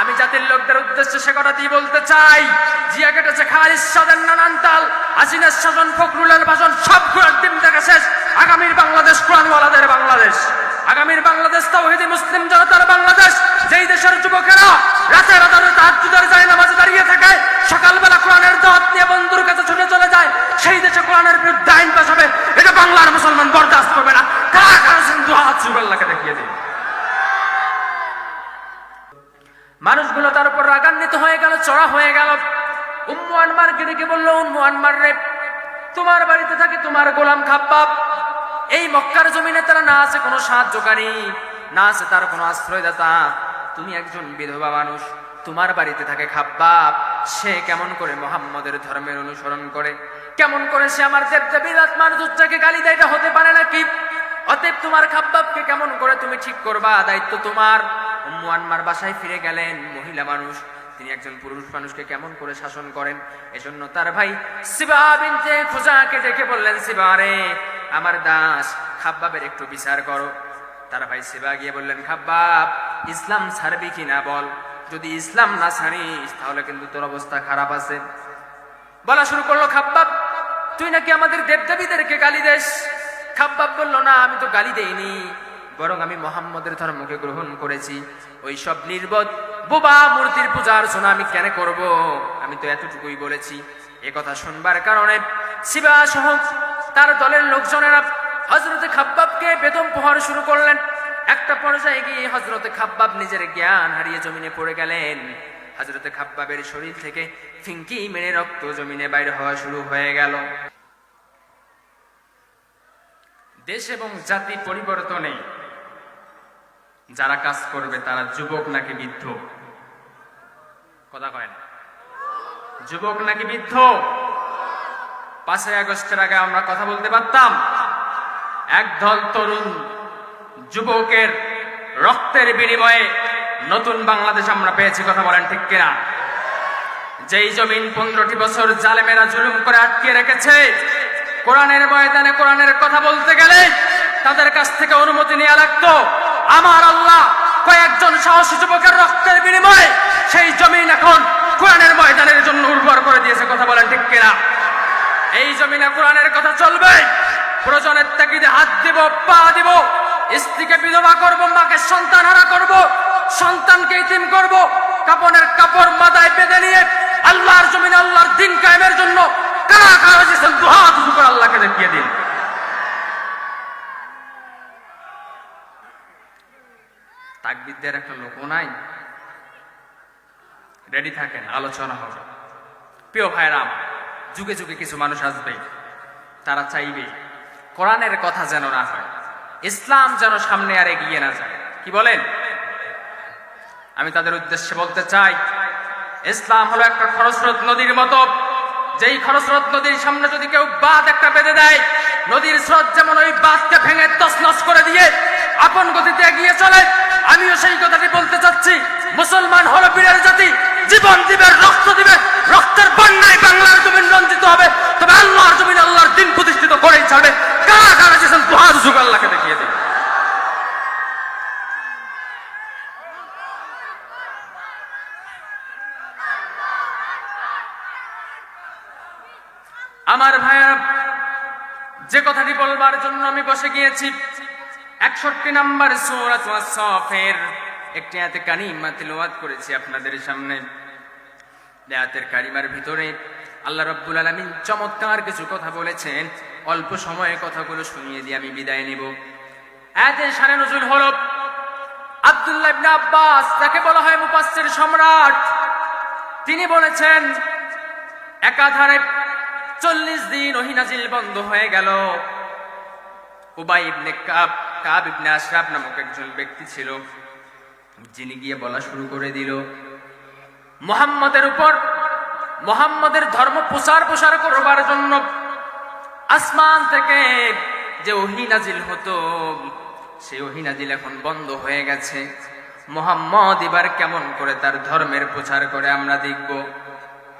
আমি জাতির লোকদের উদ্দেশ্যে সে কথাটি বলতে চাই। জিয়া কেটেছে খালিদ সাদের নানান তাল, হাসিনের শাসন ফখরুলের ভাষণ, সব কোরআন টিম থেকে শেষ। আগামীর বাংলাদেশ কোরআনওয়ালাদের বাংলাদেশ। আগামীর বাংলাদেশ তাওহিদি মুসলিম জনতার বাংলাদেশ। যেই দেশের যুবকেরা রাতের আদালতে তাহাজ্জুদের যায় নামাজে দাঁড়িয়ে থাকে, সকালবেলা কোরআনের দাওয়াত নিয়ে বন্ধুর কাছে ছুটে চলে যায়, সেই দেশে কোরআনের বিরুদ্ধে আইন পাশ হবে। এটা বাংলার মুসলমান বরদাস্ত করবে না। কারা কারা সিন্ধু হাত সুগাল্লাহকে দেখিয়ে দিন। মানুষগুলো তার উপর রাগান্বিত হয়ে গেল, চড়া হয়ে গেল। উম্মু আনমারকে ডেকে বলল, উম্মু আনমার রে, তোমার বাড়িতে থাকে তোমার গোলাম খাব্বাব। এই মক্কার জমিনে তারা না আছে কোনো সাহায্যকারী, না আছে তার কোনো আশ্রয়দাতা। তুমি একজন বিধবা মানুষ, তোমার বাড়িতে থাকে খাব্বাব। সে কেমন করে মোহাম্মদের ধর্মের অনুসরণ করে? কেমন করে সে আমার দেবদেবীর আত্মার দুধটাকে গালি দেয় হতে পারে নাকি? অতএব তোমার খাব্বাবকে কেমন করে তুমি ঠিক করবা? দায়িত্ব তোমার। উম্মু আনমার বাসায় ফিরে গেলেন। মহিলা মানুষ, তিনি একজন পুরুষ মানুষকে কেমন করে শাসন করেন? এজন্য তার ভাই সিবা বিনতে খোঁজাকে ডেকে বললেন, সিবা রে, আমার দাস, খাব্বাবের একটু বিচার করো। তার ভাই সিবা গিয়ে বললেন, খাব্বাব, ইসলাম ছাড়বি কি না বল? যদি ইসলাম না ছাড়িস, তাহলে কিন্তু তোর অবস্থা খারাপ আছে। বলা শুরু করল, খাব্বাব, তুই নাকি আমাদের দেবদেবীদেরকে গালি দেস? খাব্বাব বলল, না, আমি তো গালি দেইনি। বরং আমি মোহাম্মদের ধর্মকে গ্রহণ করেছি। ওই সব নির্বোধ বোবা মূর্তির পূজা অর্চনা আমি কেন করব? আমি তো এতটুকুই বলেছি। এ কথা শুনবার কারণে শিবা সহ তার দলের লোকজনেরা হজরতে খাব্বাবকে বেদম প্রহার শুরু করলেন। একটা পর্যায়ে গিয়ে হজরতে খাব্বাব নিজের জ্ঞান হারিয়ে জমিনে পড়ে গেলেন। হজরতে খাব্বাবের শরীর থেকে ফিঙ্কি মেরে রক্ত জমিনে বাইরে হওয়া শুরু হয়ে গেল। দেশ এবং জাতি পরিবর্তনে যারা কাজ করবে, তারা যুবক নাকি বৃদ্ধ? কথা কয় না যুবক নাকি বৃদ্ধ? পাঁচই আগস্টের আগে আমরা কথা বলতে পারতাম, একদল তরুণ যুবকের রক্তের বিনিময়ে নতুন বাংলাদেশ আমরা পেয়েছি, কথা বলেন ঠিক কিনা? যেই জমিন পনেরোটি বছর জালেমেরা জুলুম করে আটকে রেখেছে, কোরআনের ময়দানে কোরআনের কথা বলতে গেলে তাদের কাছ থেকে অনুমতি নেওয়া লাগতো। আমার আল্লাহ কয়েকজন সাহসী যুবকের রক্তের বিনিময়ে সেই জমিন এখন কোরআনের ময়দানের জন্য উর্বর করে দিয়েছে, কথা বলেন ঠিক কিনা? এই জমিনে কোরআনের কথা চলবে। প্রয়োজনের তাগিদে হাত দিব, পা দিব, স্ত্রীকে বিধবা করব, মাকে সন্তান হারা করব, সন্তানকে ইতিম করব, কাপনের কাপড় মাথায় বেঁধে নিয়ে আল্লাহর জমিনে আল্লাহর দিন কায়েমের জন্য কারা কারা দুহাত করে আল্লাহকে দেখিয়ে দিন। তাকবিদ্যার একটা লোকও নাই। রেডি থাকেন আলোচনা হবে। প্রিয় ভাইরা আমার, যুগে যুগে কিছু মানুষ আসবে তারা চাইবে কোরআনের কথা যেন না হয় ইসলাম যেন সামনে আর এগিয়ে না যায়। কি বলেন? আমি তাদের উদ্দেশ্যে বলতে চাই ইসলাম হলো একটা খরস্রোত নদীর মতো। যেই খরস্রোত নদীর সামনে যদি কেউ বাঁধ একটা বেঁধে দেয় নদীর স্রোত যেমন ওই বাঁধকে ভেঙে তছনছ করে দিয়ে আপন গতিতে এগিয়ে চলে আমিও সেই কথাটি বলতে চাচ্ছি। মুসলমান হলো বীরের জাতি, জীবন দিবে, রক্ত দিবে, রক্তের বন্যায় বাংলার জমিন রঞ্জিত হবে। তবে আল্লাহর জমিন আল্লাহর দিন প্রতিষ্ঠিত করেই ছাড়বে। কারা কারা যেছেন দুহাত যুগ আল্লাহকে দেখিয়ে দিন? আমার ভাইয়া যে কথাটি বলবার জন্য আমি বসে গিয়েছি। একষট্টি নাম্বার সূরাত সফের একটি হাতে কানিমা তিলাওয়াত করেছি আপনাদের সামনে। আয়াতের কারিমার ভিতরে আল্লাহ রাব্বুল আলামিন চমৎকার কিছু কথা বলেছেন। অল্প সময়ে কথাগুলো শুনিয়ে দিয়ে আমি বিদায় নেব। আয়াতের সানে নজুল হল আব্দুল্লাহ ইবনে আব্বাস, যাকে বলা হয় মুফাসসির সম্রাট। তিনি বলেছেন, একাধারে চল্লিশ দিন ওহিনাজিল বন্ধ হয়ে গেল। উবাই ইবনে কাব কাব ইবনে আশরাফ নামক একজন ব্যক্তি ছিল, যিনি গিয়ে বলা শুরু করে দিল, মোহাম্মদের উপর, মোহাম্মদের ধর্ম প্রচার প্রসার করবার জন্য আসমান থেকে যে ওহিনাজিল হতো সেই ওহিনাজিল এখন বন্ধ হয়ে গেছে। মোহাম্মদ এবার কেমন করে তার ধর্মের প্রচার করে আমরা দেখব।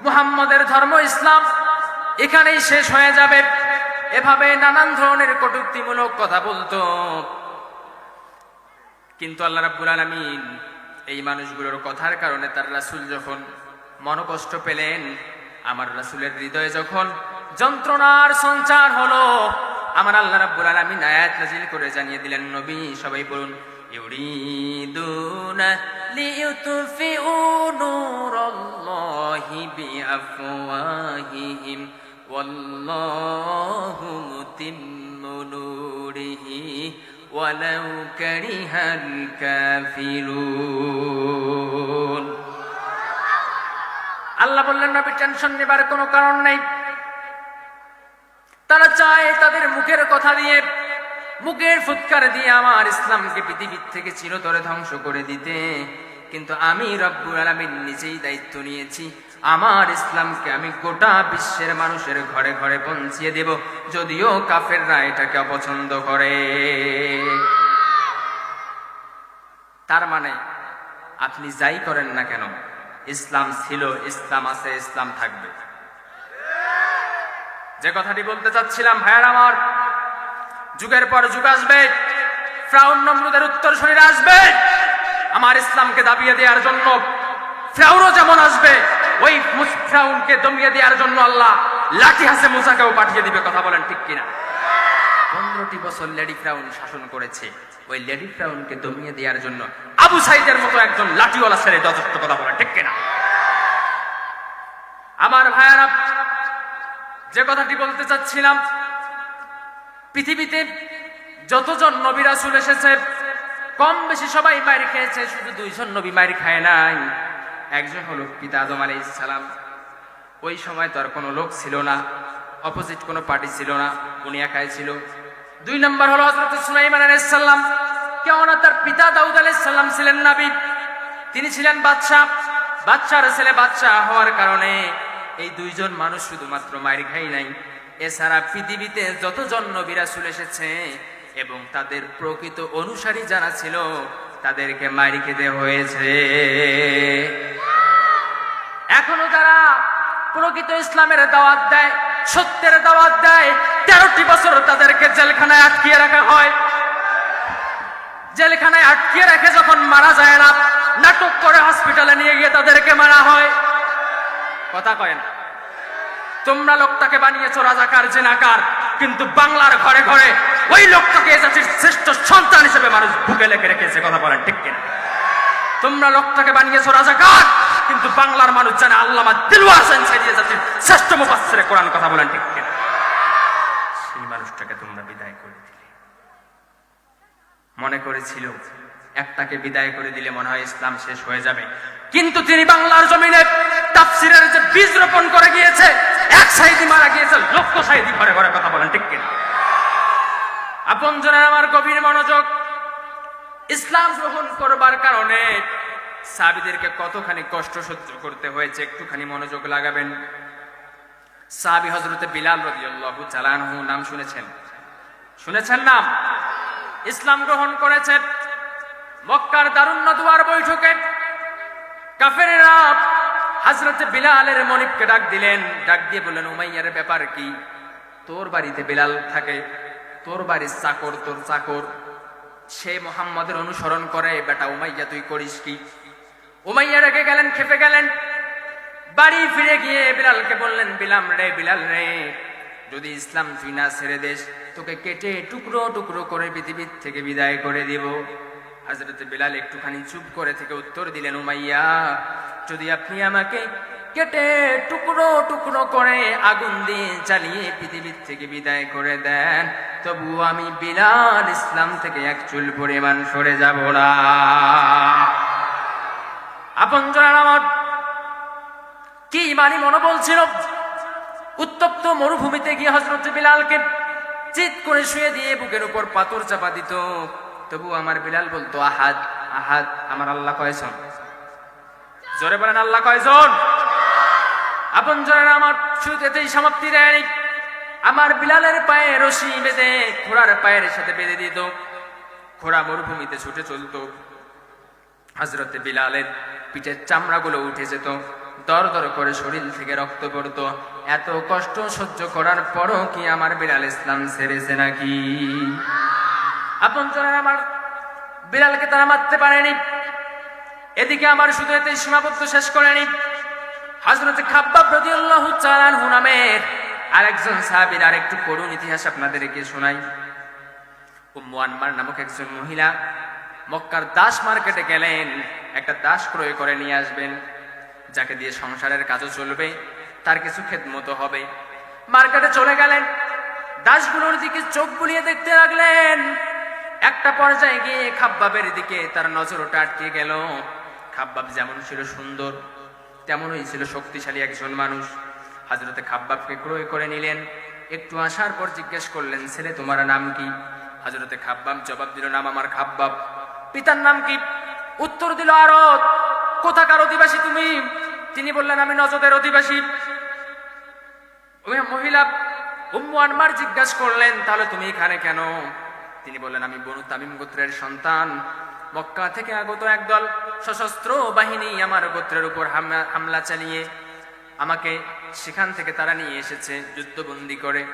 মুহাম্মদের ধর্ম ইসলাম এখানেই শেষ হয়ে যাবে। এভাবে নানান ধরনের কটুক্তিমূলক কথা বলতো। কিন্তু আল্লাহ রাব্বুল আলামিন এই মানুষগুলোর কথার কারণে তার রাসূল যখন মনকষ্ট পেলেন, আমার রাসূলের হৃদয়ে যখন যন্ত্রণার সঞ্চার হলো, আমার আল্লাহ রাব্বুল আলামিন আয়াত নাজিল করে জানিয়ে দিলেন, নবী, সবাই বলুন, ইউরিদুনা লিইউতফিউ নূরাল্লাহি বিআফওয়াহিহিম। والله متم نوره ولو كره الكافرون আল্লাহ বললেন নবী টেনশন নেবার কোনো কারণ নেই তারা চায় তাদের মুখের কথা দিয়ে মুখের ফুৎকার দিয়ে আমার ইসলামকে পৃথিবীর থেকে চিরতরে ধ্বংস করে দিতে কিন্তু আমি রব্বুল আলামিন নিজেই দায়িত্ব নিয়েছি আমার ইসলামকে আমি গোটা বিশ্বের মানুষের ঘরে ঘরে পৌঁছিয়ে দেব, যদিও কাফেররা এটাকে অপছন্দ করে। তার মানে আপনি যাই করেন না কেন, ইসলাম ছিল, ইসলাম আছে, ইসলাম থাকবে। যে কথাটি বলতে চাচ্ছিলাম, ভাইয়ার আমার, যুগের পর যুগ আসবে, ফ্রাউন নমরুদের উত্তর শরীরে আসবে, আমার ইসলামকে দাবিয়ে দেওয়ার জন্য ফ্রাউনও যেমন আসবে ওই ফ্রাউনকে দমিয়ে দেওয়ার জন্য আল্লাহ লাঠি হাসে মুসাকেও পাঠিয়ে দিবে, কথা বলেন ঠিক কিনা? পনেরোটি বছর লেডি ফ্রাউন শাসন করেছে। ওই লেডি ফ্রাউনকে দমিয়ে দেওয়ার জন্য আবু সাইদের মতো একজন লাঠিওয়ালা ছেড়ে যথেষ্ট কথা বলেন, ঠিক কিনা? আমার ভাইয়ারা, যে কথাটি বলতে চাচ্ছিলাম, পৃথিবীতে যতজন নবী রাসূল এসেছে কম বেশি সবাই মায়ের খেয়েছে, শুধু দুইজন নবী মায়ের খায় নাই। একজন হলো পিতা আদম আলাইহিস সালাম। ওই সময় তো আর কোনো লোক ছিল না অপোজিট কোনো পার্টি ছিল না উনি একাই ছিল। দুই নম্বর হলো হযরত সুলাইমান আলাইহিস সালাম। কেননা তার পিতা দাউদ আলাইহিস সালাম ছিলেন নবী। তিনি ছিলেন বাদশাহ। বাচ্চার ছেলে বাচ্চা হওয়ার কারণে এই দুইজন মানুষ শুধুমাত্র মায়ের খাই নাই। এছাড়া পৃথিবীতে যতজন নবী রাসূল এসেছে এবং তাদের প্রকৃত অনুসারী যারা ছিল তাদেরকে মারি খেতে হয়েছে। এখনও তারা প্রকৃত ইসলামের দাওয়াত দেয়, সত্যের দাওয়াত দেয়, তেরোটি বছর তাদেরকে জেলখানায় আটকিয়ে রাখা হয়। জেলখানায় আটকিয়ে রেখে যখন মারা যায় না, নাটক করে হসপিটালে নিয়ে গিয়ে তাদেরকে মারা হয়। কথা কয় না? তোমরা লোকটাকে বানিয়েছো রাজাকার, জেনাকার, কিন্তু বাংলার ঘরে ঘরে ওই লোকটাকে এ শ্রেষ্ঠ সন্তান হিসেবে মানুষ বুকে লেখে রেখেছে, কথা বলেন ঠিক কিনা? তোমরা লোকটাকে বানিয়েছো রাজাকার, কিন্তু বাংলার মানুষ জানে আল্লামা দিলওয়ার হোসেন সাইদিয়া জাতির শ্রেষ্ঠ মুফাসসিরে কোরআন, কথা বলেন ঠিক কিনা? সেই মানুষটাকে তোমরা বিদায় করে দিলে। মনে করেছিল, একটাকে বিদায় করে দিলে মনে হয় ইসলাম শেষ হয়ে যাবে। কিন্তু তিনি বাংলার জমিনে তাফসিরের যে বীজ রোপণ করে গিয়েছে, এক সাইদি মারা গিয়েছে, লক্ষ সাইদি ঘরে ঘরে, কথা বলেন ঠিক কিনা? আপন আমার গভীর মনোযোগ। ইসলাম গ্রহণ করবার কারণে সাবিদেরকে কতখানি কষ্ট সহ্য করতে হয়েছে, একটুখানি মনোযোগ লাগাবেন। সাবি হজরতে বিলাল রাদিয়াল্লাহু চালানহু নাম শুনেছেন। শুনেছেন নাম? ইসলাম গ্রহণ করেছে মক্কার দারুণ্য দুয়ার বৈঠকে। কাফেরেরা হাজরতে বিলালের মনিককে ডাক দিলেন। ডাক দিয়ে বললেন, উমাইয়ার ব্যাপার কি? তোর বাড়িতে বিলাল থাকে তোর বাড়ির চাকর, তোর চাকর। সে মোহাম্মদের অনুসরণ করে, বেটা উমাইয়া, তুই করিস কি? উমাইয়া রেগে গেলেন, খেপে গেলেন। বাড়ি ফিরে গিয়ে বিলালকে বললেন, বিলাম রে, বিলাল রে, যদি ইসলাম তুই না ছেড়ে দেশ তোকে কেটে টুকরো টুকরো করে পৃথিবীর থেকে বিদায় করে দিব। হাজরত বিলাল একটুখানি চুপ করে থেকে উত্তর দিলেন, উমাইয়া, যদি আপনি আমাকে কেটে টুকরো টুকরো করে আগুন দিয়ে জ্বালিয়ে পৃথিবীর থেকে বিদায় করে দেন। তবু আমি বিলাল ইসলাম থেকে এক চুল পরিমাণ সরে যাব না। আপন আমার কি ইমানি মনোবল ছিল? উত্তপ্ত মরুভূমিতে গিয়ে হজরত বিলালকে চিত করে শুয়ে দিয়ে বুকের উপর পাথর চাপা দিত। তবু আমার বিলাল বলতো, আহাদ আহাদ, আমার আল্লাহ কয়জন? জোরে বলেন, আল্লাহ কয়জন? আপন জনের আমার শুরুতেই সমাপ্তি দেয়নি আমার বিলালের পায়ে রশি বেঁধে, ঘোড়ার পায়ের সাথে বেঁধে দিত। ঘোড়া মরুভূমিতে ছুটে চলতো। হজরতে বিলালের পিঠের চামড়াগুলো উঠে যেত। দর দর করে শরীর থেকে রক্ত পড়তো। এত কষ্ট সহ্য করার পরও কি আমার বিলাল ইসলাম ছেড়েছে নাকি? আপন আমার বিলালকে তারা মারতে পারেনি। এদিকে আমার শুধু এতে সীমাবদ্ধ শেষ করেনি। হজরত খাব্বাব রাদিয়াল্লাহু তাআলা আনহু নামের আরেকজন সাহাবীর আরেকটু করুণ ইতিহাস আপনাদেরকে শোনাই। উম্মু আনমার নামক একজন মহিলা মক্কার দাস মার্কেটে গেলেন, একটা দাস ক্রয় করে নিয়ে আসবেন, যাকে দিয়ে সংসারের কাজও চলবে, তার কিছু খেদমত হবে। মার্কেটে চলে গেলেন, দাসগুলোর দিকে চোখ বুলিয়ে দেখতে লাগলেন। একটা পর্যায়ে গিয়ে খাব্বাবের দিকে তার নজরটা আটকে গেল। খাব্বাব যেমন ছিল সুন্দর তেমনই ছিল শক্তিশালী একজন মানুষ। হাজরতে খাব্বাবকে ক্রয় করে নিলেন। একটু আসার পর জিজ্ঞেস করলেন, ছেলে, তোমার নাম কি? হাজরতে খাব্বাব জবাব দিল, নাম আমার খাব্বাব। পিতার নাম কি? উত্তর দিল, আরত। কোথাকার অধিবাসী তুমি? তিনি বললেন, আমি নজদের অধিবাসী। মহিলা উম্মু আনমার জিজ্ঞাসা করলেন, তাহলে তুমি এখানে কেন? তিনি বললেন, আমি বনু তামিম গোত্রের সন্তান। মক্কা থেকে আগত একদল সশস্ত্র বাহিনী আমার গোত্রের উপর হামলা- চালিয়ে আমাকে সেখান থেকে তারা নিয়ে এসেছে, যুদ্ধবন্দি করে।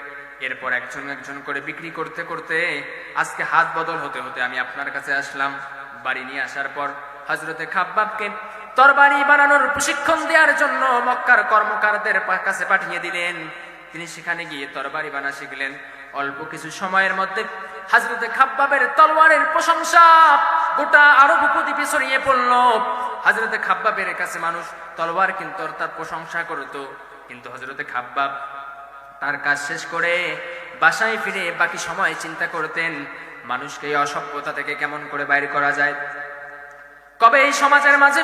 এরপর একজন একজন করে বিক্রি করতে করতে আজকে হাত বদল হতে হতে আমি আপনার কাছে আসলাম। বাড়ি নিয়ে আসার পর হজরতে খাব্বাবকে তরবারি বানানোর প্রশিক্ষণ দেওয়ার জন্য মক্কার কর্মকারদের কাছে পাঠিয়ে দিলেন। তিনি সেখানে গিয়ে তরবারি বানা শিখলেন। অল্প কিছু সময়ের মধ্যে হাজরতে খাব্বাবের তলোয়ারের প্রশংসা গোটা আরব উপদ্বীপে ছড়িয়ে পড়ল। হাজরতে খাব্বাবের কাছে মানুষ তলোয়ার কিন্তু তার প্রশংসা করত। কিন্তু হজরতে খাব্বাব তার কাজ শেষ করে বাসায় ফিরে বাকি সময় চিন্তা করতেন, মানুষকে অসভ্যতা থেকে কেমন করে বাইর করা যায়? কবে এই সমাজের মাঝে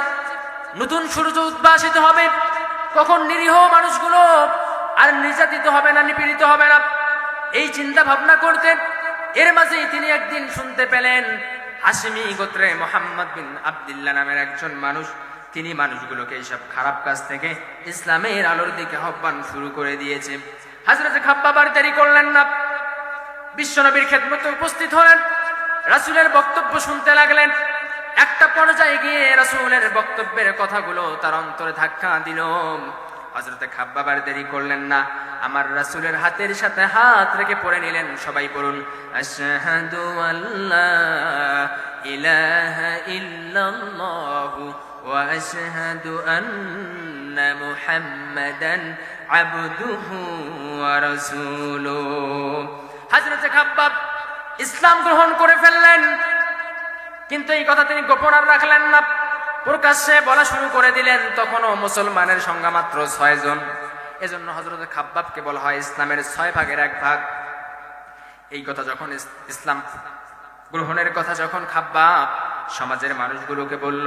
নতুন সূর্য উদ্ভাসিত হবে? কখন নিরীহ মানুষগুলো আর নির্যাতিত হবে না, নিপীড়িত হবে না? এই চিন্তা ভাবনা করতেন। এর মাঝেই তিনি একদিন শুনতে পেলেন হাসিমি গোত্রে মোহাম্মদ বিন আবদুল্লাহ নামের একজন মানুষ। তিনি মানুষগুলোকে এইসব খারাপ কাজ থেকে ইসলামের আলোর দিকে আহ্বান শুরু করে দিয়েছে। হাজরতে খাব্বাবার দেরি করলেন না। বিশ্বনবীর খেদমতে উপস্থিত হলেন। রাসূলের বক্তব্য শুনতে লাগলেন। একটা পর্যায়ে গিয়ে রাসূলের বক্তব্যের কথাগুলো তার অন্তরে ধাক্কা দিল। হজরতে খাব্বাবার দেরি করলেন না। আমার রাসুলের হাতের সাথে হাত রেখে পড়ে নিলেন। সবাই খাব্বাব ইসলাম গ্রহণ করে ফেললেন। কিন্তু এই কথা তিনি গোপন আর রাখলেন না। প্রকাশ্যে বলা শুরু করে দিলেন, তখনও মুসলমানের সংখ্যা মাত্র ছয় জন। এজন্য হজরত খাব্বাবকে বলা হয় ইসলামের ছয় ভাগের এক ভাগ। এই কথা যখন ইসলাম গ্রহণের কথা যখন খাব্বাব সমাজের মানুষগুলোকে বলল,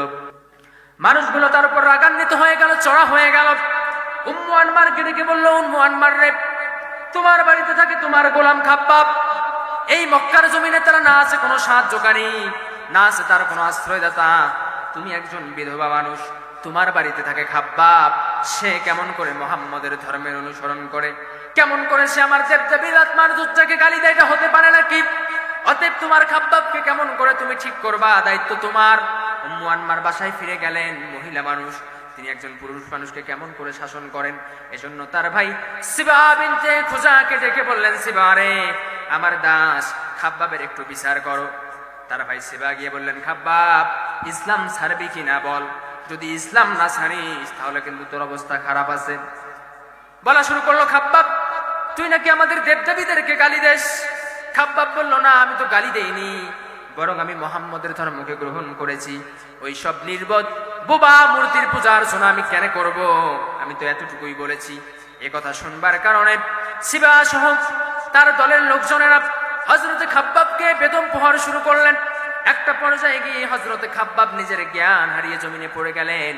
মানুষগুলো তার উপর রাগান্বিত হয়ে গেল, চড়া হয়ে গেল। উম্মু আনমারকে ডেকে বলল, উম্মু আনমার রে, তোমার বাড়িতে থাকে তোমার গোলাম খাব্বাব। এই মক্কার জমিনে তারা না আছে কোনো সাহায্যকারী, না আছে তার কোনো আশ্রয়দাতা। তুমি একজন বিধবা মানুষ, তোমার বাড়িতে থাকে খাব্বাব। সে কেমন করে মোহাম্মদের ধর্মের অনুসরণ করে? কেমন করে সে আমার দেবদেবীর আত্মার দুধটাকে গালি দেয়, এটা হতে পারে নাকি? অতএব তোমার খাব্বাবকে কেমন করে তুমি ঠিক করবা? দায়িত্ব তোমার। উম্মু আনমার বাসায় ফিরে গেলেন মহিলা মানুষ। তিনি একজন পুরুষ মানুষকে কেমন করে শাসন করেন? এজন্য তার ভাই সিবা বিনতে খুজাকে ডেকে বললেন সিবা রে, আমার দাস, খাব্বাবের একটু বিচার করো। তার ভাই সিবা গিয়ে বললেন, খাব্বাব ইসলাম ছাড়বি কিনা বল? যদি ইসলাম না ছাড়িস, তাহলে কিন্তু তোর অবস্থা খারাপ আছে। বলা শুরু করল, খাব্বাব, তুই নাকি আমাদের দেবদেবীদেরকে গালি দেস? খাব্বাব বলল, না, আমি তো গালি দেইনি। বরং আমি মোহাম্মদের ধর্মকে গ্রহণ করেছি। ওই সব নির্বোধ বোবা মূর্তির পূজা অর্চনা আমি কেন করব? আমি তো এতটুকুই বলেছি। এ কথা শুনবার কারণে শিবা সহ তার দলের লোকজনেরা হজরতে খাব্বাবকে বেদম প্রহার শুরু করলেন। একটা পর্যায়ে গিয়ে হজরতে খাব্বাব নিজের জ্ঞান হারিয়ে জমিনে পড়ে গেলেন।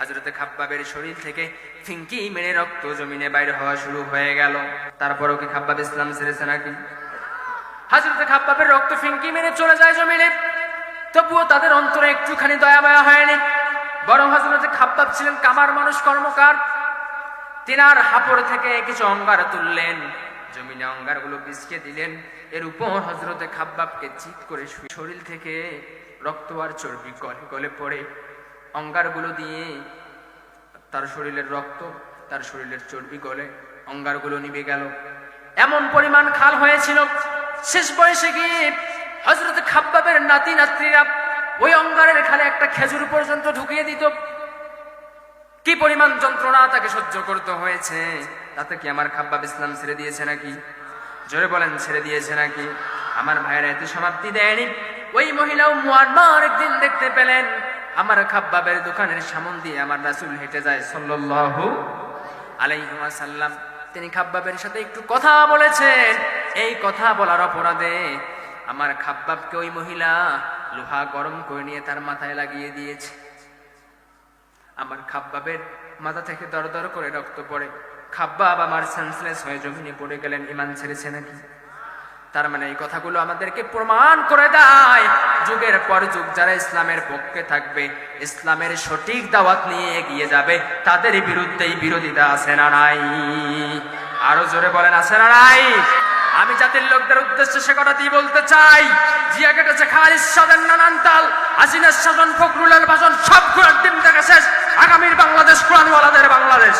হজরতে খাব্বাবের শরীর থেকে ফিঙ্কি মেরে রক্ত জমিনে বাইরে হওয়া শুরু হয়ে গেল। তারপরও কি খাব্বাব ইসলাম ছেড়েছে নাকি? হাজরতে খাব্বাবের রক্ত ফিঙ্কি মেরে চলে যায় জমিনে। তবুও তাদের অন্তরে একটুখানি দয়া মায়া হয়নি। বরং হজরতে খাব্বাব ছিলেন কামার মানুষ কর্মকার। তিনার হাপড় থেকে কিছু অঙ্গার তুললেন। জমিনে অঙ্গারগুলো পিছিয়ে দিলেন। এর উপর হজরতে খাব্বাবকে চিত করে শরীর থেকে রক্ত আর চর্বি গলে গলে পড়ে। অঙ্গারগুলো দিয়ে তার শরীরের রক্ত, তার শরীরের চর্বি গলে অঙ্গারগুলো নিভে গেল। এমন পরিমাণ খাল হয়েছিল, শেষ বয়সে গিয়ে হজরত খাব্বাবের নাতি, নাতনিরা ওই অঙ্গারের খালে একটা খেজুর পর্যন্ত ঢুকিয়ে দিত। কি পরিমাণ যন্ত্রণা তাকে সহ্য করতে হয়েছে? তাতে কি আমার খাব্বাব ইসলাম ছেড়ে দিয়েছে নাকি? জোরে বলেন, ছেড়ে দিয়েছে নাকি? আমার ভাইয়েরা এতে সমাপ্তি দেয়নি। ওই মহিলাও মুয়ান্মার একদিন দেখতে পেলেন। আমার খাব্বাবের দোকানের সামন দিয়ে আমার রাসূল হেঁটে যায় সাল্লাল্লাহু আলাইহি ওয়াসাল্লাম। তিনি খাব্বাবের সাথে একটু কথা বলেছেন এই কথা বলার অপরাধে আমার খাব্বাবকে ওই মহিলা লোহা গরম করে নিয়ে তার মাথায় লাগিয়ে দিয়েছে। আমার খাব্বাবের মাথা থেকে দর দর করে রক্ত পড়ে। খাব্বাব আমার সেন্সলেস হয়ে জমিনে পড়ে গেলেন, ইমান ছেড়েছে নাকি? তার মানে এই কথাগুলো আমাদেরকে প্রমাণ করে দেয়। যুগের পর যুগ যারা ইসলামের পক্ষে থাকবে, ইসলামের সঠিক দাওয়াত নিয়ে এগিয়ে যাবে, তাদের বিরুদ্ধেই বিরোধিতা আছে না নাই? আরও জোরে বলেন, আছে না নাই? আমি জাতির লোকদের উদ্দেশ্যে সে কথাটি বলতে চাই। জিয়া কেটেছে খালিদ সাদের নানান তাল আজিনের সাজন ফখরুলের ভাষণ সবগুলোর ডিম থেকে শেষ। আগামীর বাংলাদেশ কোরআনওয়ালাদের বাংলাদেশ।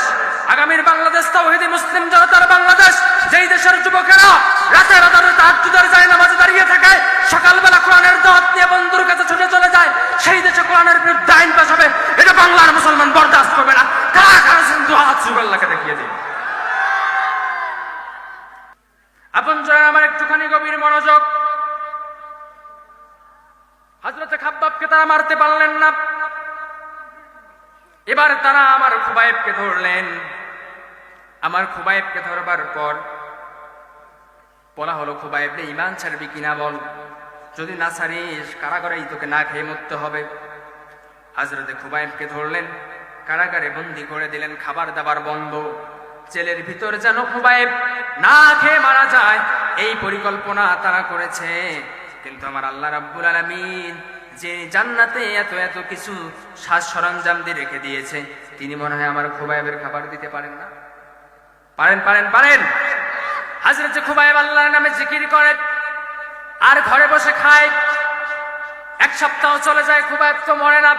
আগামীর বাংলাদেশ তাওহিদি মুসলিম জনতার বাংলাদেশ। যেই দেশের যুবকেরা রাতের আদারে তাহাজ্জুদের যায় নামাজে দাঁড়িয়ে থাকে, সকালবেলা কোরআনের দাওয়াত নিয়ে বন্ধুর কাছে ছুটে চলে যায়, সেই দেশে কোরআনের বিরুদ্ধে আইন পাস হবে। এটা বাংলার মুসলমান বরদাস্ত করবে না। কারা সিন্ধু হাত দেখিয়ে দিন আপন আমার একটুখানি গভীর মনোযোগ। হজরতে খাব্বাবকে তারা মারতে পারলেন না। এবার তারা আমার খুবাইবকে ধরলেন। আমার খুবাইবকে ধরবার পর বলা হলো, খুবাইব, রে ইমান ছাড়বি কিনা বল? যদি না ছাড়িস, কারাগারেই তোকে না খেয়ে মরতে হবে। হাজরতে খুবাইবকে ধরলেন, কারাগারে বন্দি করে দিলেন, খাবার দাবার বন্ধ। জেলের ভিতর যেন খুবাইব না খেয়ে মারা যায়, এই পরিকল্পনা তারা করেছে। কিন্তু আমার আল্লাহ রাব্বুল আলামিন যে জান্নাতে এত এত কিছু সাজ সরঞ্জাম দিয়ে রেখে দিয়েছে, তিনি মনে হয় আমার খুবাইবের খাবার দিতে পারেন না? পারেন পারেন পারেন! হাজরত খুবাইব আল্লাহর নামে জিকির করে, আর ঘরে বসে খায়। এক সপ্তাহ চলে যায় খুবাইব তো মরে না,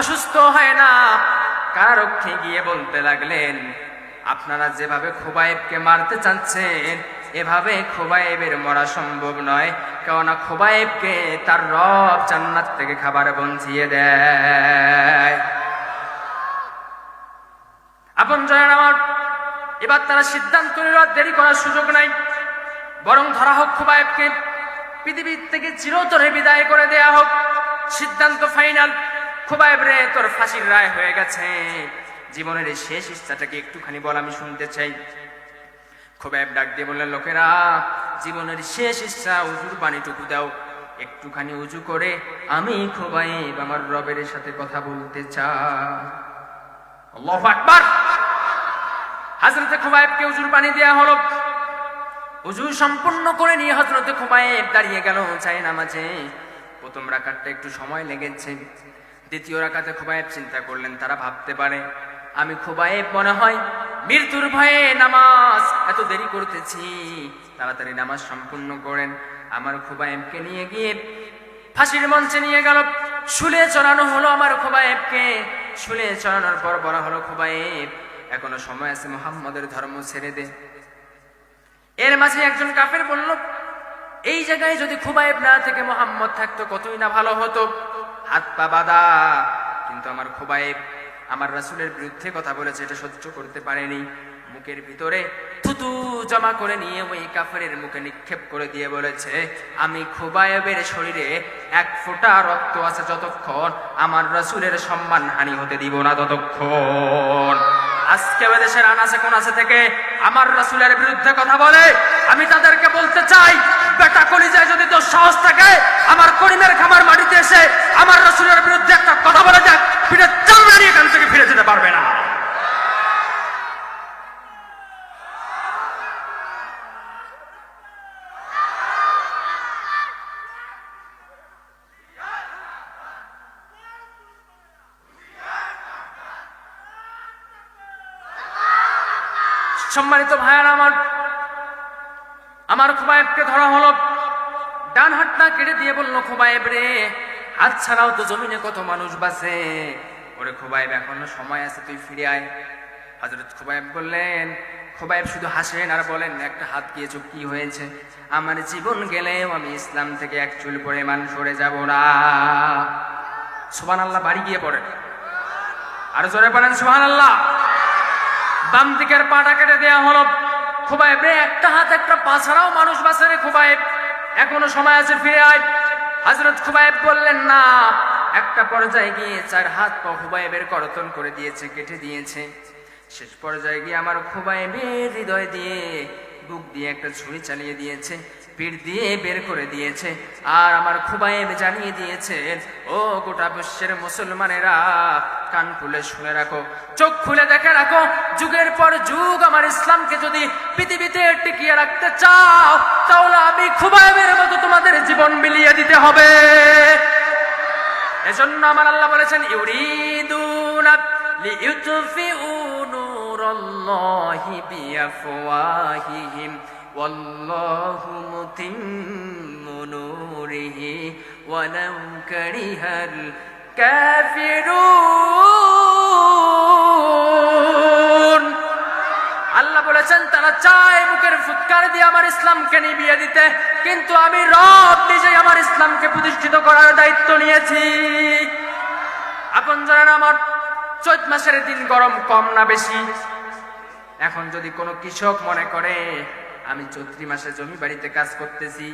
অসুস্থ হয় না। কারারক্ষী গিয়ে বলতে লাগলেন, আপনারা যেভাবে খুবাইবকে মারতে চাচ্ছেন এভাবে খুবাইবের মরা সম্ভব নয়। কেননা খুবাইবকে তার রব জান্নাত থেকে খাবার বঞ্চিয়ে দেয়। আপন জয়ের আমার, এবার তারা সিদ্ধান্ত নিল দেরি করার সুযোগ নাই। বরং ধরা হোক খুবাইবকে পৃথিবীর থেকে চিরতরে বিদায় করে দেয়া হোক। সিদ্ধান্ত ফাইনাল খুবাইব রে, তোর ফাঁসির রায় হয়ে গেছে। জীবনের শেষ ইচ্ছাটাকে একটুখানি বল, আমি শুনতে চাই। খুবাইব ডাক দিয়ে বললেন, লোকেরা, জীবনের শেষ ইচ্ছা উজুর পানিটুকু দাও। একটুখানি উজু করে আমি খুবাইব আমার রবের সাথে কথা বলতে আল্লাহু আকবার। হাজরতে খুবাইবকে উজুর পানি দেয়া হলো। উজু সম্পূর্ণ করে নিয়ে হজরতে খুবাইব দাঁড়িয়ে গেল চাই নামাজে। প্রথম রাকাতটা একটু সময় লেগেছে। দ্বিতীয় রাকাতে খুবাইব চিন্তা করলেন, তারা ভাবতে পারে আমি খুবাইব মনে হয়। মৃত্যুর ভয়ে নামাজ এত দেরি করতেছি। তাড়াতাড়ি নামাজ সম্পূর্ণ করেন। আমার খুবাইবকে নিয়ে গিয়ে ফাঁসির মঞ্চে নিয়ে গেল। শুলে চড়ানো হলো আমার খুবাইবকে শুলে চড়ানোর পর বলা হলো খুবাইব এখনও সময় আছে মোহাম্মদের ধর্ম ছেড়ে দে। এর মাঝে একজন কাফের বলল, এই জায়গায় যদি খুবাইব না থেকে মোহাম্মদ থাকতো, কতই না ভালো হতো? হাত পা বাদা কিন্তু আমার খুবাইব আমার রাসূলের বিরুদ্ধে কথা বলেছে, এটা সহ্য করতে পারেনি। মুখের ভিতরে থুতু জমা করে নিয়ে ওই কাফেরের মুখে নিক্ষেপ করে দিয়ে বলেছে, আমি খুবাইবের শরীরে এক ফোঁটা রক্ত আছে যতক্ষণ আমার রাসূলের সম্মান হানি হতে দিব না ততক্ষণ। আজকে আনাচে কোনাচে থেকে আমার রাসূলের বিরুদ্ধে কথা বলে, আমি তাদেরকে বলতে চাই, বেটা কলিজায় যদি তোর সাহস থাকে, আমার করিমের খামার মাটিতে এসে আমার রাসূলের বিরুদ্ধে একটা কথা বলে যাক ফিরে এখান থেকে ফিরে যেতে পারবে না। সম্মানিত ভাইয়ার, আমার আমার খুবাইবকে ধরা হলো। ডান হাতটা কেড়ে দিয়ে বলল, খুবাইব রে, হাত ছাড়াও তো জমিনে কত মানুষ বাসে? ওরে খুবাইব, এখনও সময় আছে, তুই ফিরে আয়। হজরত খুবাইব বললেন, খোবাইব শুধু হাসেন আর বলেন, একটা হাত গিয়ে চুপ কি হয়েছে? আমার জীবন গেলেও আমি ইসলাম থেকে এক চুল পরিমাণ সরে যাব না। সুবান আল্লাহ বাড়ি গিয়ে পড়েন। আর জোরে পড়েন সুবান আল্লাহ বাম দিকের পাটা কেটে দেয়া হলো। খুবাইব রে একটা হাত, একটা পা ছাড়াও মানুষ বাঁচে রে খুবাইব। এখনও সময় আছে, ফিরে আয়। হজরত খুবাইব বললেন, না একটা পর্যায়ে গিয়ে চার হাত পা খুবাইবের করতন করে দিয়েছে, কেটে দিয়েছে। শেষ পর্যায়ে গিয়ে আমার খুবাইবের হৃদয় দিয়ে বুক দিয়ে একটা ছুরি চালিয়ে দিয়েছে, পিঠ দিয়ে বের করে দিয়েছে। আর আমার খুবাইব জানিয়ে দিয়েছে, ও গোটা বিশ্বের মুসলমানেরা, কান খুলে শুনে রাখো, চোখ খুলে দেখে রাখো, যুগের পর যুগ আমার ইসলামকে যদি পৃথিবীতে টিকিয়ে রাখতে চাও, তাহলে আমি খুবাইবের মতো তোমাদের জীবন মিলিয়ে দিতে হবে। এজন্য আমার আল্লাহ বলেছেন ইউরিদুনা লিইউতফিউ নূরাল্লাহি বিআফওয়াহিহিম ওয়াল্লাহু মুতিম্মু নূরিহি ওয়ালাউ কারিহাল কাফিরুন। বলেছেন তারা চায় মুখের ফুৎকার দিয়ে আমার ইসলামকে নিবিয়ে দিতে। কিন্তু আমি রব নিজেই আমার ইসলামকে প্রতিষ্ঠিত করার দায়িত্ব নিয়েছি। আপন জানেন, আমার চৈত মাসের দিন গরম কম না বেশি? এখন যদি কোনো কৃষক মনে করে, আমি চৈত্রি মাসে জমি বাড়িতে কাজ করতেছি,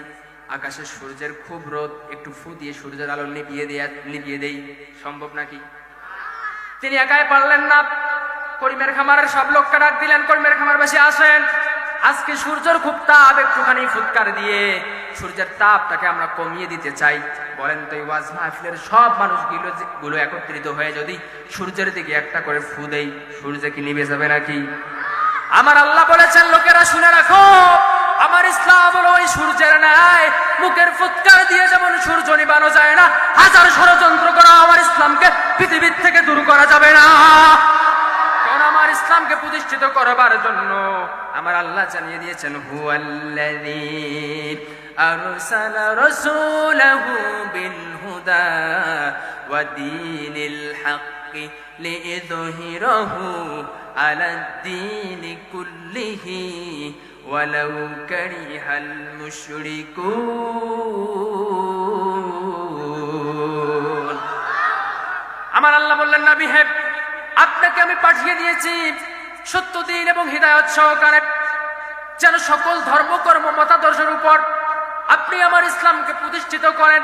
আকাশে সূর্যের খুব রোদ, একটু ফু দিয়ে সূর্যের আলো নিভিয়ে দেয়া নিভিয়ে দেই, সম্ভব নাকি? তিনি একাই পারলেন না। করিমের খামারের সব লোককে ডাক দিলেন, করিমের খামার বেশি আসেন। আজকে সূর্যের খুব তাপ, একটুখানি ফুৎকার দিয়ে সূর্যের তাপটাকে আমরা কমিয়ে দিতে চাই। বলেন তো এই ওয়াজ মাহফিলের সব মানুষগুলো গুলো একত্রিত হয়ে যদি সূর্যের দিকে একটা করে ফু দেই, সূর্য কি নিভে যাবে নাকি? আমার আল্লাহ বলেছেন, লোকেরা শুনে রাখো, আমার ইসলাম হলো ওই সূর্যের ন্যায়। মুখের ফুৎকার দিয়ে যেমন সূর্য নিবানো যায় না, হাজার ষড়যন্ত্র করা আমার ইসলামকে পৃথিবীর থেকে দূর করা যাবে না। কারণ আমার ইসলামকে প্রতিষ্ঠিত করবার জন্য। আমার আল্লাহ জানিয়ে দিয়েছেন কুল্লিহি ওয়ালাউ আমার আল্লাহ বললেন না হে আপনাকে আমি পাঠিয়ে দিয়েছি। সত্য দিন এবং হৃদায়ত সহকারে। যেন সকল ধর্মকর্ম মতাদর্শের উপর আপনি আমার ইসলামকে প্রতিষ্ঠিত করেন।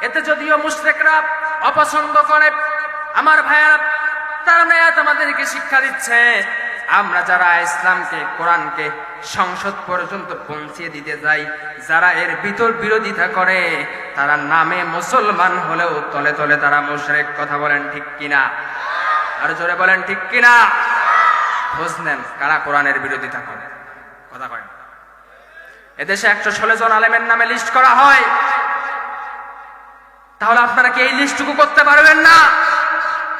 এতে যদিও মুশরিকরা অপছন্দ করে, আমার ভাইয়ারা তারা নেয়াত আমাদেরকে শিক্ষা দিচ্ছে। আমরা যারা ইসলামকে, কোরআনকে সংসদ পর্যন্ত পৌঁছিয়ে দিতে যাই, যারা এর ভিতর বিরোধিতা করে, তারা নামে মুসলমান হলেও তলে তলে তারা মুশরিক, কথা বলেন ঠিক কিনা? আর জোরে বলেন, ঠিক কিনা? খোঁজ নেন, কারা কোরআনের বিরোধিতা করে। কথা কয় এদেশে একশো ষোলো জন আলেমের নামে লিস্ট করা হয়। তাহলে আপনারা কি এই লিস্টটুকু করতে পারবেন না?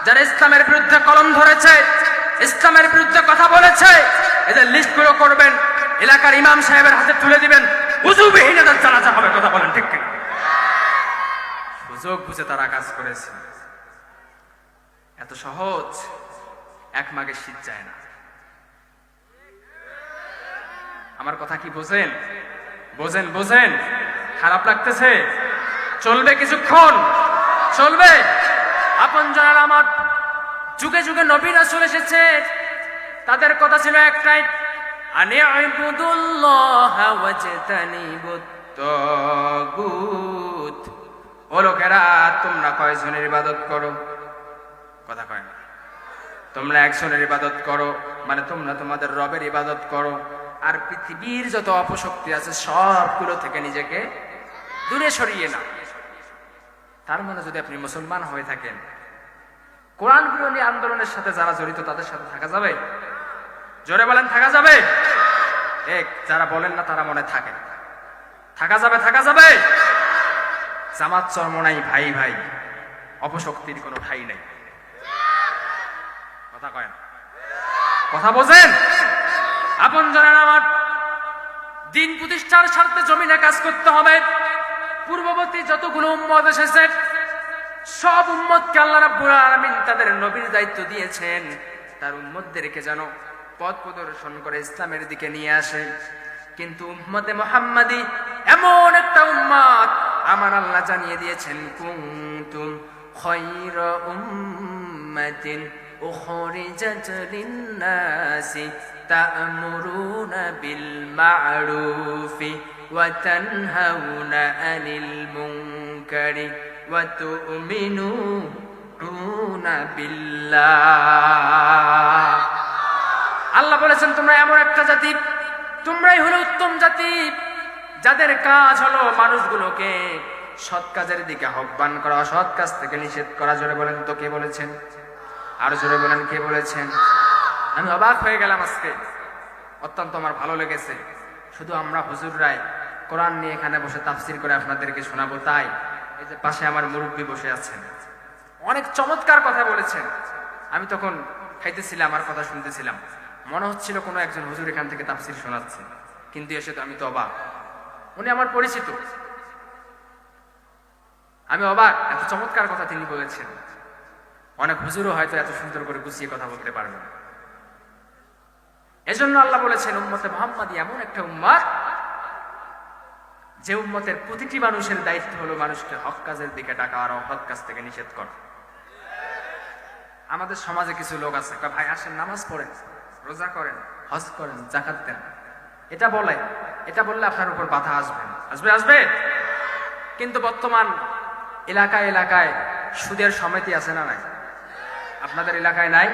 যারা ইসলামের বিরুদ্ধে কলম ধরেছে, ইসলামের বিরুদ্ধে কথা বলেছে, এদের লিস্টগুলো করবেন, এলাকার ইমাম সাহেবের হাতে তুলে দিবেন। উজুবিহীন এদের জানাজা হবে, কথা বলেন, ঠিক? সুযোগ বুঝে তারা কাজ করেছে। এত সহজ, এক মাগে শীত যায় না। আমার কথা কি বোঝেন? বোঝেন বোঝেন? খারাপ লাগতেছে? চলবে কিছুক্ষণ? চলবে? আপন জানার আমার যুগে যুগে নবী রাসূল এসেছে, তাদের কথা ছিল একটাই, আনে আইবুদুল্লাহ ও লোকেরা, তোমরা কয়জনের ইবাদত করো? কথা কয় না। তোমরা একজনের ইবাদত করো মানে তোমরা তোমাদের রবের ইবাদত করো, আর পৃথিবীর যত অপশক্তি আছে সবগুলো থেকে নিজেকে দূরে সরিয়ে না তার মানে যদি আপনি মুসলমান হয়ে থাকেন কোরআন বিরোধী আন্দোলনের সাথে যারা জড়িত তাদের সাথে থাকা যাবে? জোরে বলেন, থাকা যাবে? এক, যারা বলেন না তারা মনে থাকেন। থাকা যাবে থাকা যাবে? জামাত চর্ম নাই, ভাই ভাই। অপশক্তির কোনো ঠাই নেই। কথা কয় না। কথা বোঝেন? আপন জানেন আমার দিন প্রতিষ্ঠার স্বার্থে জমিনে কাজ করতে হবে। পূর্ববর্তী যতগুলো উম্মত এসেছে, সব উম্মতকে আল্লাহ রাব্বুল আলামিন তাদের নবীর দায়িত্ব দিয়েছেন। তার উম্মতদেরকে যেন পথ প্রদর্শন করে ইসলামের দিকে নিয়ে আসে। কিন্তু উম্মতে মোহাম্মদি এমন একটা উম্মত আমার আল্লাহ জানিয়ে দিয়েছেন, কুনতুম খায়রা উম্মাতিন বিল মা'রুফি ওয়া তানহাউনা আনিল মুনকারি ওয়া তু'মিনুনা বিল্লাহ আল্লাহ বলেছেন, তোমরা এমন একটা জাতি, তোমরাই হলো উত্তম জাতি, যাদের কাজ হলো মানুষগুলোকে সৎ কাজের দিকে আহ্বান করা অসৎ কাজ থেকে নিষেধ করা। জোরে বলেন তো কে বলেছেন? আর জোরে বলেন, কে বলেছেন? আমি অবাক হয়ে গেলাম আজকে। অত্যন্ত আমার ভালো লেগেছে। শুধু আমরা হুজুর রায় কোরআন নিয়ে এখানে বসে তাফসির করে আপনাদেরকে শোনাবো, তাই এই যে পাশে আমার মুরব্বী বসে আছেন। অনেক চমৎকার কথা বলেছেন। আমি তখন খাইতেছিলাম আমার কথা শুনতেছিলাম। মনে হচ্ছিল কোনো একজন হুজুর এখান থেকে তাফসির শোনাচ্ছে। কিন্তু এসে তো আমি তো অবাক। উনি আমার পরিচিত। আমি অবাক, এত চমৎকার কথা তিনি বলেছেন। অনেক হুজুরও হয়তো এত সুন্দর করে গুছিয়ে কথা বলতে পারবেন না। এজন্য আল্লাহ বলেছেন, উম্মতে মোহাম্মদী এমন একটা উম্মাদ যে উম্মতের প্রতিটি মানুষের দায়িত্ব হলো মানুষকে হক কাজের দিকে ডাকা আর অহৎ কাজ থেকে নিষেধ করা। আমাদের সমাজে কিছু লোক আছে ভাই, আসেন, নামাজ পড়েন, রোজা করেন, হজ করেন জাকাত দেন। এটা বলে, এটা বললে আপনার উপর বাধা আসবে আসবে আসবে? কিন্তু বর্তমান এলাকায় এলাকায় সুদের সমিতি আছে না নাই? আপনাদের এলাকায় নাই?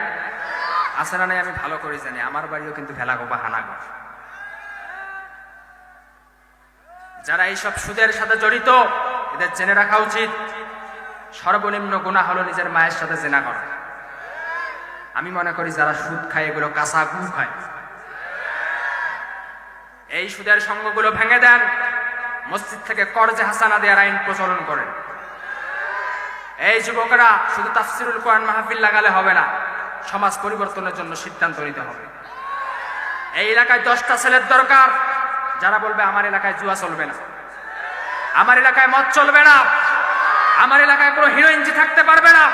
আছে না নাই, আমি ভালো করে জানি। আমার বাড়িও কিন্তু ভেলাগো বা হানাগর যারা এইসব সুদের সাথে জড়িত, এদের জেনে রাখা উচিত, সর্বনিম্ন গুণা হলো নিজের মায়ের সাথে জেনা করা। আমি মনে করি যারা সুদ খায়, এগুলো কাঁচা গু খায় এই সুদের সঙ্গগুলো ভেঙে দেন, মসজিদ থেকে করজে হাসানা দেওয়ার আইন প্রচলন করেন। এই যুবকরা, শুধু তাফসিরুল কোরআন মাহফিল লাগালে হবে না, সমাজ পরিবর্তনের জন্য সিদ্ধান্ত নিতে হবে। এই এলাকায় দশটা ছেলের দরকার, যারা বলবে, আমার এলাকায় জুয়া চলবে না। আমার এলাকায় মদ চলবে না। আমার এলাকায় কোনো হিরোইনজি থাকতে পারবে না।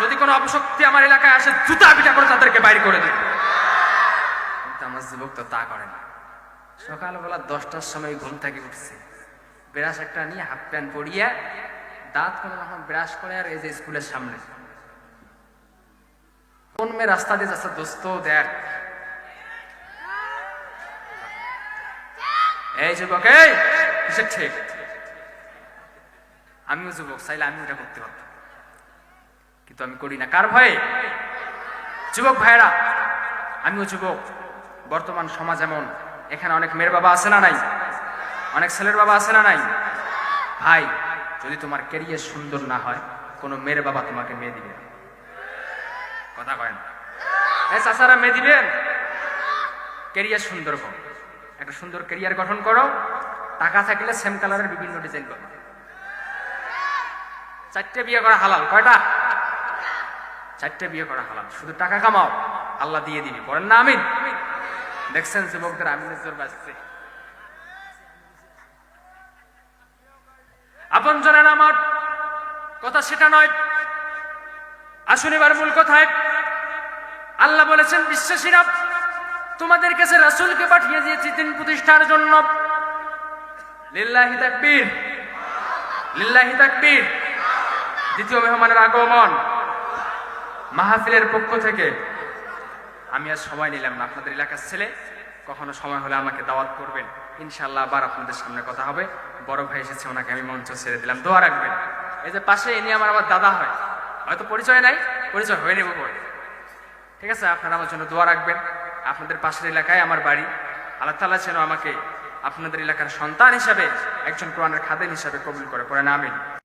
যদি কোনো অপশক্তি আমার এলাকায় আসে, জুতা পিটা করে তাদেরকে বাইর করে দেবে। কিন্তু আমার যুবক তো তা করে না। সকালবেলা দশটার সময় ঘুম থেকে উঠছে। ব্রাশ একটা নিয়ে হাফ প্যান্ট পরিয়ে দাঁত কোনো রকম ব্রাশ করে আর এই যে স্কুলের সামনে। কোন মেয়ে রাস্তা দিয়ে যাচ্ছে দোস্ত, দেখ। এই যুবক, এই, কিসের ঠিক? আমিও যুবক, চাইলে আমি ওটা করতে পারতাম। কিন্তু আমি করি না। কার ভয়ে যুবক ভাইরা আমিও যুবক। বর্তমান সমাজ এমন। এখানে অনেক মেয়ের বাবা আছে না নাই? অনেক ছেলের বাবা আছে না নাই? ভাই যদি তোমার ক্যারিয়ার সুন্দর না হয়, কোনো মেয়ের বাবা তোমাকে মেয়ে দিবে কথা কয় না? চাচারা মেয়ে দিবেন ক্যারিয়ার সুন্দর করো একটা সুন্দর ক্যারিয়ার গঠন করো। টাকা থাকলে সেম কালারের বিভিন্ন ডিজাইন করো। চারটে বিয়ে করা হালাল। কয়টা? চারটে বিয়ে করা হালাল। শুধু টাকা কামাও, আল্লাহ দিয়ে দিবি। বলেন না, আমিন। দেখছেন যুবকদের, আমিনের জোর বাজছে। আপন জনের আমার কথা সেটা নয়। আসুন এবার মূল কথায়। আল্লাহ বলেছেন, বিশ্বাসীরা, তোমাদের কাছে রাসূলকে পাঠিয়ে দিয়েছি তিন প্রতিষ্ঠার জন্য। লিল্লাহি তাকবীর। লিল্লাহি তাকবীর। দ্বিতীয় মেহমানের আগমন। মাহফিলের পক্ষ থেকে। আমি আর সময় নিলাম না। আপনাদের এলাকার ছেলে, কখনো সময় হলে আমাকে দাওয়াত করবেন। ইনশাল্লাহ আবার আপনাদের সামনে কথা হবে। বড় ভাই এসেছে, ওনাকে আমি মঞ্চ ছেড়ে দিলাম। দোয়া রাখবেন। এই যে পাশে এনে আমার আমার দাদা হয়। হয়তো পরিচয় নাই, পরিচয় হয়ে নেব ঠিক আছে, আপনারা আমার জন্য দোয়া রাখবেন। আপনাদের পাশের এলাকায় আমার বাড়ি। আল্লাহ তালা যেন আমাকে আপনাদের এলাকার সন্তান হিসাবে, একজন কোরআনের খাদেন হিসাবে কবুল করে। পড়েন, আমিন।